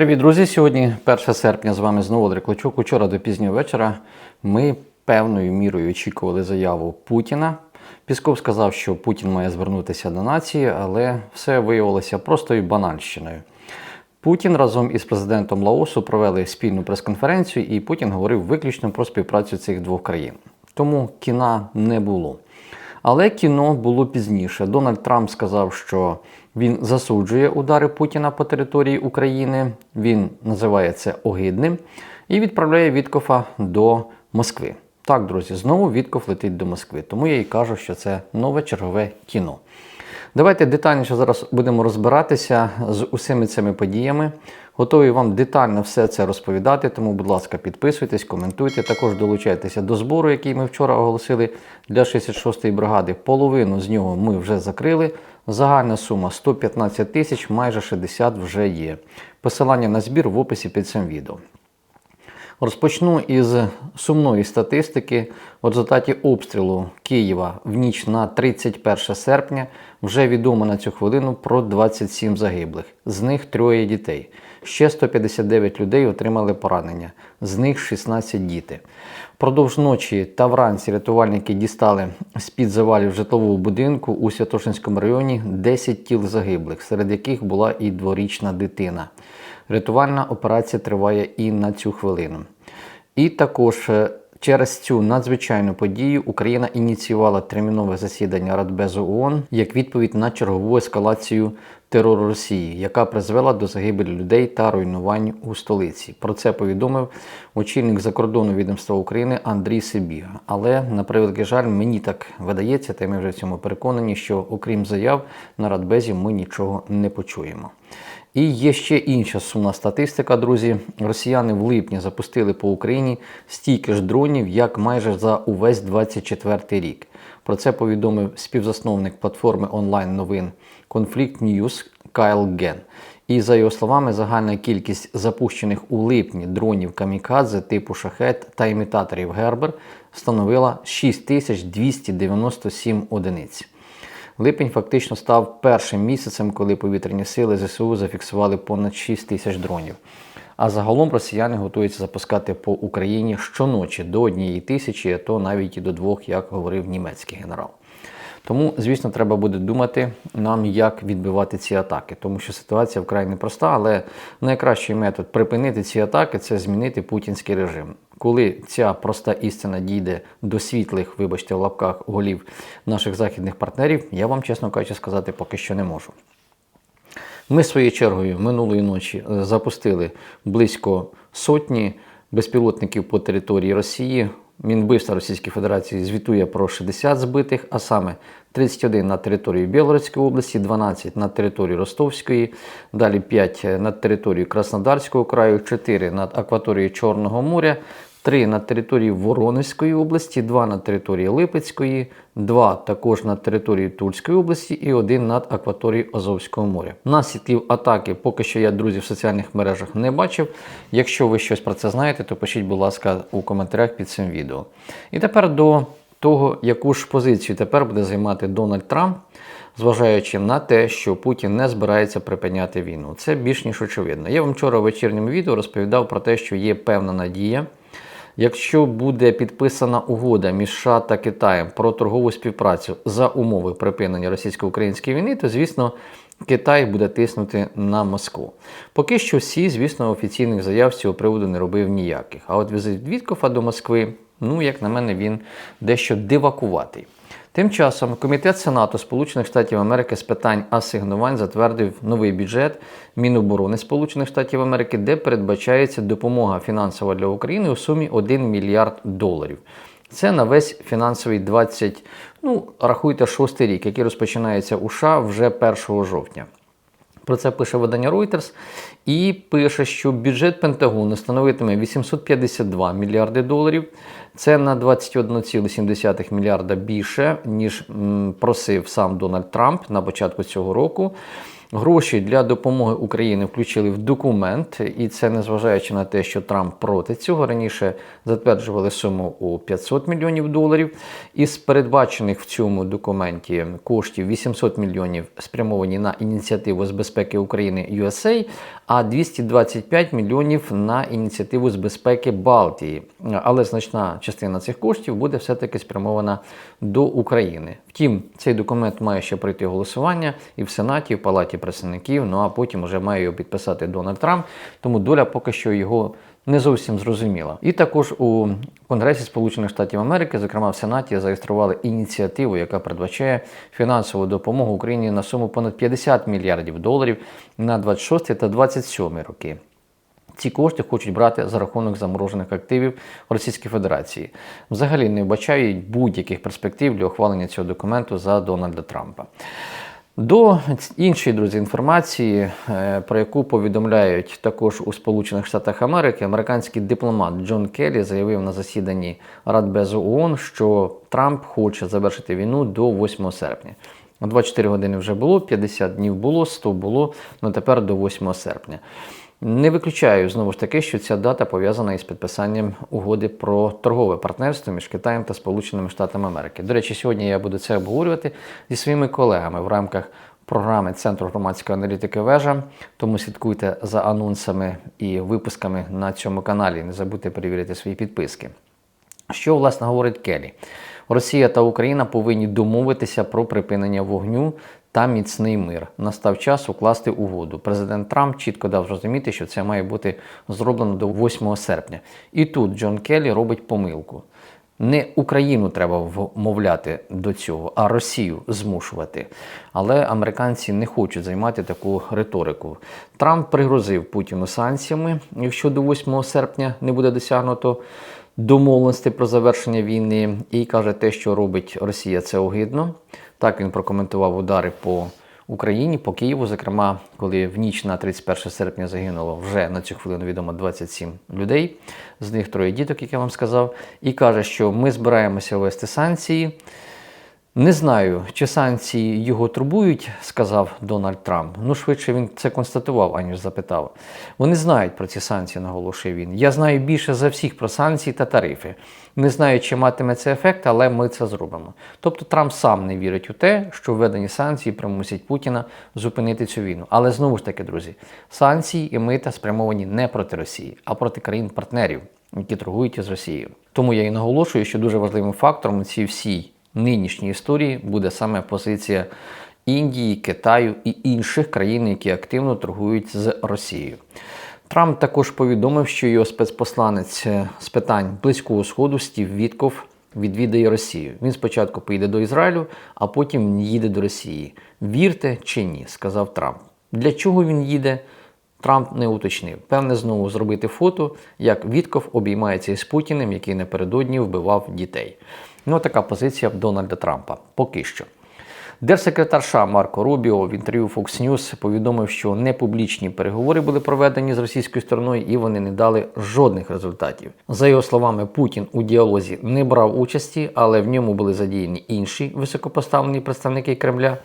Привіт, друзі! Сьогодні 1 серпня з вами знову Олег Клочук. Учора до пізнього вечора ми певною мірою очікували заяву Путіна. Пісков сказав, що Путін має звернутися до нації, але все виявилося простою банальщиною. Путін разом із президентом Лаосу провели спільну прес-конференцію, і Путін говорив виключно про співпрацю цих двох країн. Тому кіна не було. Але кіно було пізніше. Дональд Трамп сказав, що він засуджує удари Путіна по території України. Він називає це огидним і відправляє Віткофа до Москви. Так, друзі, знову Вітков летить до Москви. Тому я і кажу, що це нове чергове кіно. Давайте детальніше зараз будемо розбиратися з усіми цими подіями. Готовий вам детально все це розповідати, тому, будь ласка, підписуйтесь, коментуйте. Також долучайтеся до збору, який ми вчора оголосили для 66-ї бригади. Половину з нього ми вже закрили. Загальна сума 115 тисяч, майже 60 вже є. Посилання на збір в описі під цим відео. Розпочну із сумної статистики. В результаті обстрілу Києва в ніч на 31 серпня вже відомо на цю хвилину про 27 загиблих, з них троє дітей. Ще 159 людей отримали поранення, з них 16 діти. Впродовж ночі та вранці рятувальники дістали з-під завалів житлового будинку у Святошинському районі 10 тіл загиблих, серед яких була і дворічна дитина. Рятувальна операція триває і на цю хвилину. І також е, через цю надзвичайну подію Україна ініціювала термінове засідання Радбезу ООН як відповідь на чергову ескалацію терору Росії, яка призвела до загибелі людей та руйнувань у столиці. Про це повідомив очільник закордонного відомства України Андрій Сибіга. Але на превеликий жаль, мені так видається, та ми вже в цьому переконані, що окрім заяв на Радбезі ми нічого не почуємо. І є ще інша сумна статистика, друзі. Росіяни в липні запустили по Україні стільки ж дронів, як майже за увесь 24 рік. Про це повідомив співзасновник платформи онлайн новин Conflict News Кайл Ген. І за його словами, загальна кількість запущених у липні дронів камікадзе типу шахет та імітаторів Гербер становила 6297 одиниць. Липень фактично став першим місяцем, коли повітряні сили ЗСУ зафіксували понад 6 тисяч дронів. А загалом росіяни готуються запускати по Україні щоночі до однієї тисячі, а то навіть і до двох, як говорив німецький генерал. Тому, звісно, треба буде думати нам, як відбивати ці атаки, тому що ситуація вкрай непроста, але найкращий метод припинити ці атаки це змінити путінський режим. Коли ця проста істина дійде до світлих, вибачте, в лапках голів наших західних партнерів, я вам, чесно кажучи, сказати поки що не можу. Ми своєю чергою минулої ночі е, запустили близько сотні безпілотників по території Росії. Мінвбивства Російської Федерації звітує про 60 збитих, а саме 31 на території Білоруської області, 12 на території Ростовської, далі 5 над територією Краснодарського краю, 4 над акваторією Чорного моря, 3 на території Воронезької області, 2 на території Липецької, 2 також на території Тульської області і 1 над акваторією Азовського моря. Наслідків атаки поки що я, друзі, в соціальних мережах не бачив. Якщо ви щось про це знаєте, то пишіть, будь ласка, у коментарях під цим відео. І тепер до того, яку ж позицію тепер буде займати Дональд Трамп, зважаючи на те, що Путін не збирається припиняти війну. Це більш ніж очевидно. Я вам вчора в вечірньому відео розповідав про те, що є певна надія. Якщо буде підписана угода між США та Китаєм про торгову співпрацю за умови припинення російсько-української війни, то звісно Китай буде тиснути на Москву. Поки що всі, звісно, офіційних заяв з цього приводу не робив ніяких. А от візит Віткофа до Москви, ну як на мене, він дещо дивакуватий. Тим часом Комітет Сенату Сполучених Штатів Америки з питань асигнувань затвердив новий бюджет Міноборони Сполучених Штатів Америки, де передбачається допомога фінансова для України у сумі 1 мільярд доларів. Це на весь фінансовий 20, ну рахуйте, шостий рік, який розпочинається у США вже 1 жовтня. Про це пише видання Reuters і пише, що бюджет Пентагону становитиме 852 мільярди доларів. Це на 21,7 мільярда більше, ніж просив сам Дональд Трамп на початку цього року. Гроші для допомоги Україні включили в документ, і це незважаючи на те, що Трамп проти цього раніше затверджували суму у 500 мільйонів доларів. Із передбачених в цьому документі коштів 800 мільйонів спрямовані на ініціативу з безпеки України USA, а 225 мільйонів на ініціативу з безпеки Балтії. Але значна частина цих коштів буде все-таки спрямована до України. Втім, цей документ має ще пройти голосування і в Сенаті, і в Палаті представників. Ну а потім вже має його підписати Дональд Трамп. Тому доля поки що його не зовсім зрозуміла. І також у Конгресі Сполучених Штатів Америки, зокрема в Сенаті, зареєстрували ініціативу, яка передбачає фінансову допомогу Україні на суму понад 50 мільярдів доларів на 26 та 27 роки. Ці кошти хочуть брати за рахунок заморожених активів Російської Федерації. Взагалі не вбачають будь-яких перспектив для ухвалення цього документу за Дональда Трампа. До іншої друзі інформації, е, про яку повідомляють також у Сполучених Штатах Америки, американський дипломат Джон Келлі заявив на засіданні Радбезу ООН, що Трамп хоче завершити війну до 8 серпня. 24 години вже було, 50 днів було, 100 було, але тепер до 8 серпня. Не виключаю знову ж таки, що ця дата пов'язана із підписанням угоди про торгове партнерство між Китаєм та Сполученими Штатами Америки. До речі, сьогодні я буду це обговорювати зі своїми колегами в рамках програми Центру громадської аналітики вежа. Тому слідкуйте за анонсами і випусками на цьому каналі. Не забудьте перевірити свої підписки. Що власне говорить Келі? Росія та Україна повинні домовитися про припинення вогню та міцний мир. Настав час укласти угоду. Президент Трамп чітко дав зрозуміти, що це має бути зроблено до 8 серпня. І тут Джон Келлі робить помилку. Не Україну треба вмовляти до цього, а Росію змушувати. Але американці не хочуть займати таку риторику. Трамп пригрозив Путіну санкціями, якщо до 8 серпня не буде досягнуто домовленості про завершення війни, і каже, те, що робить Росія, це огидно. Так він прокоментував удари по Україні, по Києву, зокрема, коли в ніч на 31 серпня загинуло вже на цю хвилину відомо 27 людей, з них троє діток, як я вам сказав, і каже, що ми збираємося ввести санкції. Не знаю, чи санкції його турбують, сказав Дональд Трамп. Ну, швидше він це констатував, аніж запитав. Вони знають про ці санкції, наголошує він. Я знаю більше за всіх про санкції та тарифи. Не знаю, чи матиме це ефект, але ми це зробимо. Тобто Трамп сам не вірить у те, що введені санкції примусять Путіна зупинити цю війну. Але знову ж таки, друзі, санкції і мита спрямовані не проти Росії, а проти країн-партнерів, які торгують із Росією. Тому я і наголошую, що дуже важливим фактором у цій всій нинішній історії буде саме позиція Індії, Китаю і інших країн, які активно торгують з Росією. Трамп також повідомив, що його спецпосланець з питань близького сходу Стів Вітков відвідає Росію. Він спочатку поїде до Ізраїлю, а потім їде до Росії. Вірте чи ні, сказав Трамп. Для чого він їде? Трамп не уточнив. Певне, знову зробити фото, як Вітков обіймається із Путіним, який напередодні вбивав дітей. Ну, така позиція Дональда Трампа. Поки що. Держсекретар США Марко Рубіо в інтерв'ю Fox News повідомив, що непублічні переговори були проведені з російською стороною і вони не дали жодних результатів. За його словами, Путін у діалозі не брав участі, але в ньому були задіяні інші високопоставлені представники Кремля.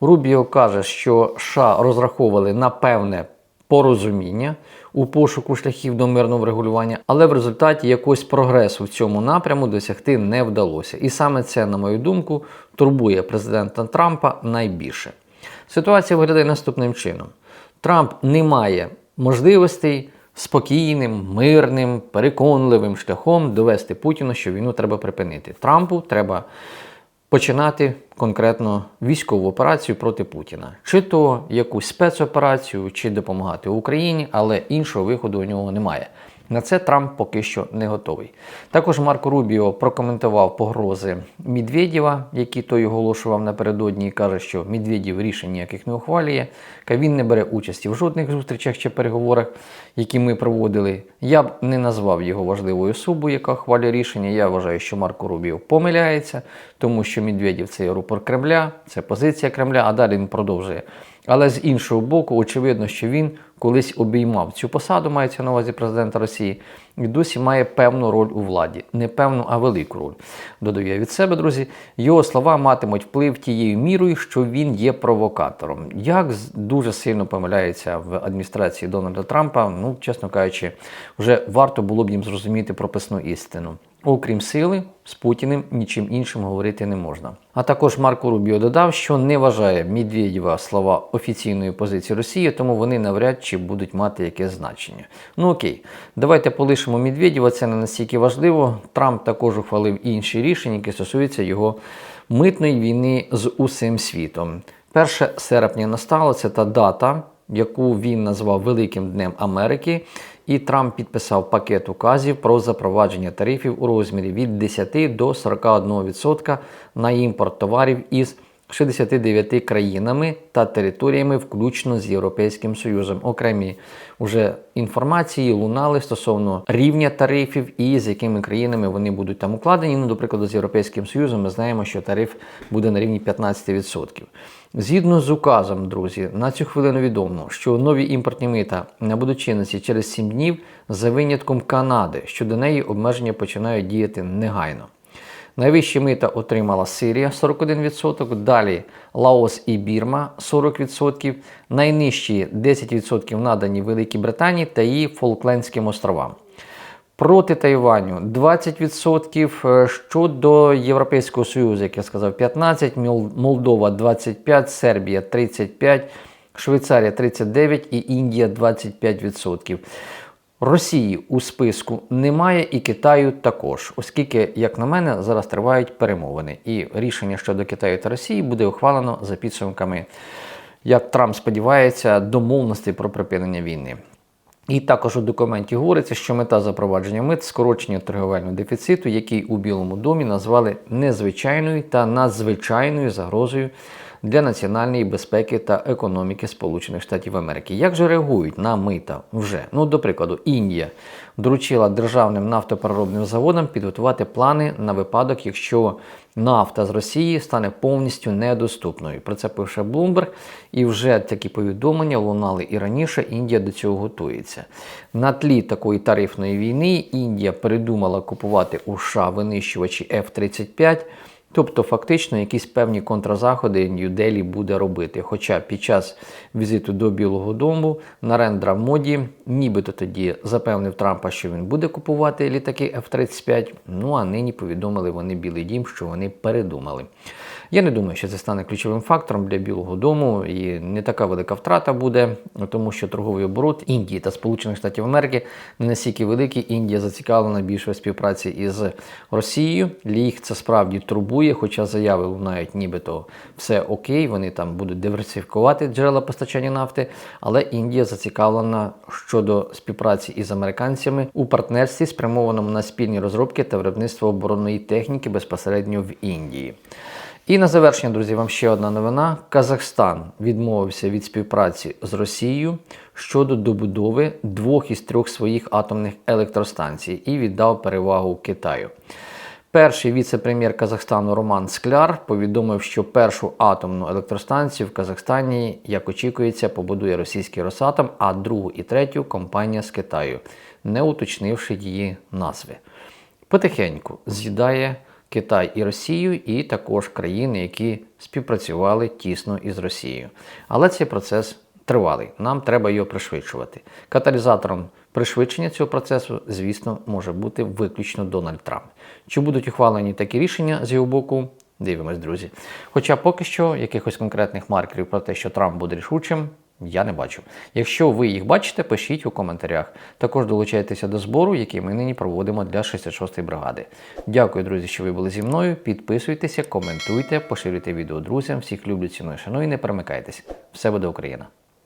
Рубіо каже, що США розраховували на певне порозуміння у пошуку шляхів до мирного врегулювання, але в результаті якогось прогресу в цьому напряму досягти не вдалося. І саме це, на мою думку, турбує президента Трампа найбільше. Ситуація виглядає наступним чином: Трамп не має можливостей спокійним, мирним, переконливим шляхом довести Путіну, що війну треба припинити. Трампу треба починати конкретно військову операцію проти Путіна, чи то якусь спецоперацію, чи допомагати Україні, але іншого виходу у нього немає. На це Трамп поки що не готовий. Також Марко Рубіо прокоментував погрози Медведєва, які той оголошував напередодні, і каже, що Медведєв рішень ніяких не ухвалює. Він не бере участі в жодних зустрічах чи переговорах, які ми проводили. Я б не назвав його важливою особою, яка ухвалює рішення. Я вважаю, що Марко Рубіо помиляється, тому що Медведєв це рупор Кремля, це позиція Кремля, а далі він продовжує. Але з іншого боку, очевидно, що він колись обіймав цю посаду, мається на увазі президента Росії, і досі має певну роль у владі. Не певну, а велику роль. Додаю я від себе, друзі. Його слова матимуть вплив тією мірою, що він є провокатором. Як дуже сильно помиляється в адміністрації Дональда Трампа, ну, чесно кажучи, вже варто було б їм зрозуміти прописну істину. Окрім сили, з Путіним нічим іншим говорити не можна. А також Марко Рубіо додав, що не вважає Медведєва слова офіційної позиції Росії, тому вони навряд чи будуть мати якесь значення. Ну окей, давайте полишимо Медведєва, це не настільки важливо. Трамп також ухвалив інші рішення, які стосуються його митної війни з усім світом. 1 серпня настало це та дата, яку він назвав Великим Днем Америки, і Трамп підписав пакет указів про запровадження тарифів у розмірі від 10 до 41% на імпорт товарів із 69 країнами та територіями, включно з Європейським Союзом. Окремі уже інформації лунали стосовно рівня тарифів і з якими країнами вони будуть там укладені. Ну, до прикладу, з Європейським Союзом ми знаємо, що тариф буде на рівні 15%. Згідно з указом, друзі, на цю хвилину відомо, що нові імпортні мита не будуть чинності через 7 днів за винятком Канади. Щодо неї обмеження починають діяти негайно. Найвищі мита отримала Сирія 41%, далі Лаос і Бірма 40%, найнижчі 10% надані Великій Британії та її Фолклендським островам. Проти Тайваню 20%, е, щодо Європейського Союзу, як я сказав, 15%, Молдова 25%, Сербія 35%, Швейцарія 39% і Індія 25%. Росії у списку немає і Китаю також, оскільки, як на мене, зараз тривають перемовини. І рішення щодо Китаю та Росії буде ухвалено за підсумками, як Трамп сподівається, домовленостей про припинення війни. І також у документі говориться, що мета запровадження мит скорочення торговельного дефіциту, який у Білому домі назвали незвичайною та надзвичайною загрозою для національної безпеки та економіки Сполучених Штатів Америки. Як же реагують на мита вже? Ну, до прикладу, Індія доручила державним нафтопереробним заводам підготувати плани на випадок, якщо нафта з Росії стане повністю недоступною. Про це пише Bloomberg, і вже такі повідомлення лунали і раніше. Індія до цього готується. На тлі такої тарифної війни Індія передумала купувати у США винищувачі F-35. Тобто, фактично, якісь певні контразаходи Нью-Делі буде робити. Хоча під час візиту до Білого Дому Нарендра Моді нібито тоді запевнив Трампа, що він буде купувати літаки F-35. Ну а нині повідомили вони Білий Дім, що вони передумали. Я не думаю, що це стане ключовим фактором для Білого Дому, і не така велика втрата буде, тому що торговий оборот Індії та Сполучених Штатів Америки не настільки великий. Індія зацікавлена більше в співпраці із Росією. Їх це справді турбує, хоча заяви лунають, нібито все окей, вони там будуть диверсифікувати джерела постачання нафти. Але Індія зацікавлена щодо співпраці із американцями у партнерстві, спрямованому на спільні розробки та виробництво оборонної техніки безпосередньо в Індії. І на завершення, друзі, вам ще одна новина. Казахстан відмовився від співпраці з Росією щодо добудови двох із трьох своїх атомних електростанцій і віддав перевагу Китаю. Перший віце-прем'єр Казахстану Роман Скляр повідомив, що першу атомну електростанцію в Казахстані, як очікується, побудує російський Росатом, а другу і третю компанія з Китаю, не уточнивши її назви. Потихеньку з'їдає Китай і Росію, і також країни, які співпрацювали тісно із Росією. Але цей процес тривалий. Нам треба його пришвидшувати. Каталізатором пришвидшення цього процесу, звісно, може бути виключно Дональд Трамп. Чи будуть ухвалені такі рішення з його боку? Дивимось, друзі. Хоча поки що якихось конкретних маркерів про те, що Трамп буде рішучим, я не бачу. Якщо ви їх бачите, пишіть у коментарях. Також долучайтеся до збору, який ми нині проводимо для 66-ї бригади. Дякую, друзі, що ви були зі мною. Підписуйтеся, коментуйте, поширюйте відео друзям. Всіх люблю, ціную, шаную і не перемикайтесь. Все буде Україна!